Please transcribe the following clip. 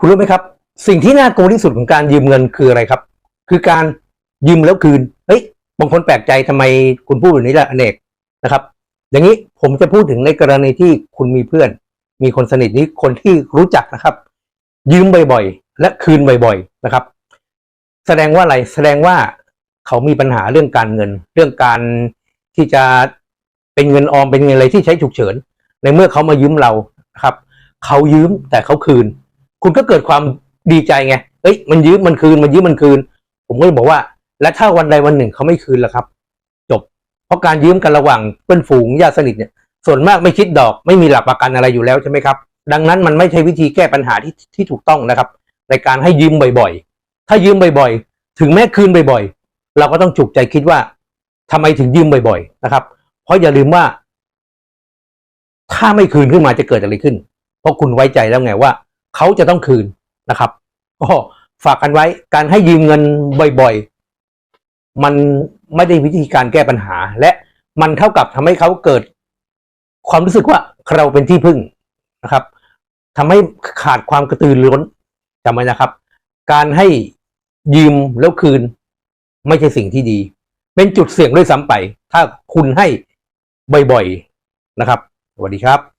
คุณรู้ไหมครับ สิ่งที่น่ากลัวที่สุดของการยืมเงินคืออะไรครับ คือการยืมแล้วคืนเฮ้ยบางคนแปลกใจทำไมคุณพูดแบบนี้ล่ะอเนกนะครับ อย่างนี้ผมจะพูดถึงในกรณีที่คุณมีเพื่อน มีคนสนิทนี้คนที่รู้จักนะครับ ยืมบ่อยๆ และคืนบ่อยๆนะครับ แสดงว่าอะไรแสดงว่าเขามีปัญหาเรื่องการเงิน เรื่องการที่จะเป็นเงินออมเป็นเงินอะไรที่ใช้ฉุกเฉิน ในเมื่อเขามายืมเรานะครับ เขายืมแต่เขาคืน คุณก็เกิดความดีใจไงเอ้ยมันยืมมันคืนมันยืมมันคืน ผมก็เลยบอกว่า และถ้าวันใดวันหนึ่งเขาไม่คืนล่ะครับ จบ เพราะการยืมกันระหว่างเพื่อนฝูงญาติสนิทเนี่ย ส่วนมากไม่คิดดอกไม่มีหลักประกันอะไรอยู่แล้วใช่ไหมครับ ดังนั้นมันไม่ใช่วิธีแก้ปัญหาที่ที่ถูกต้องนะครับ ในการให้ยืมบ่อยๆ ถ้ายืมบ่อยๆ ถึงแม้คืนบ่อยๆ เราก็ต้องจุกใจคิดว่าทำไมถึงยืมบ่อย ๆ นะครับ เพราะอย่าลืมว่า ถ้าไม่คืนขึ้นมาจะเกิดอะไรขึ้น เพราะคุณไว้ใจแล้วไงว่า เขาจะต้องคืนนะครับก็ฝากกันไว้การให้ยืมเงินบ่อยๆ มันไม่ได้วิธีการแก้ปัญหา และมันเท่ากับทำให้เขาเกิด ความรู้สึกว่าเราเป็นที่พึ่งนะครับทำให้ขาดความกระตือรือร้นจำไว้นะครับ การให้ยืมแล้วคืน ไม่ใช่สิ่งที่ดี เป็นจุดเสี่ยงด้วยซ้ำไป ถ้าคุณให้บ่อยๆนะครับ สวัสดีครับ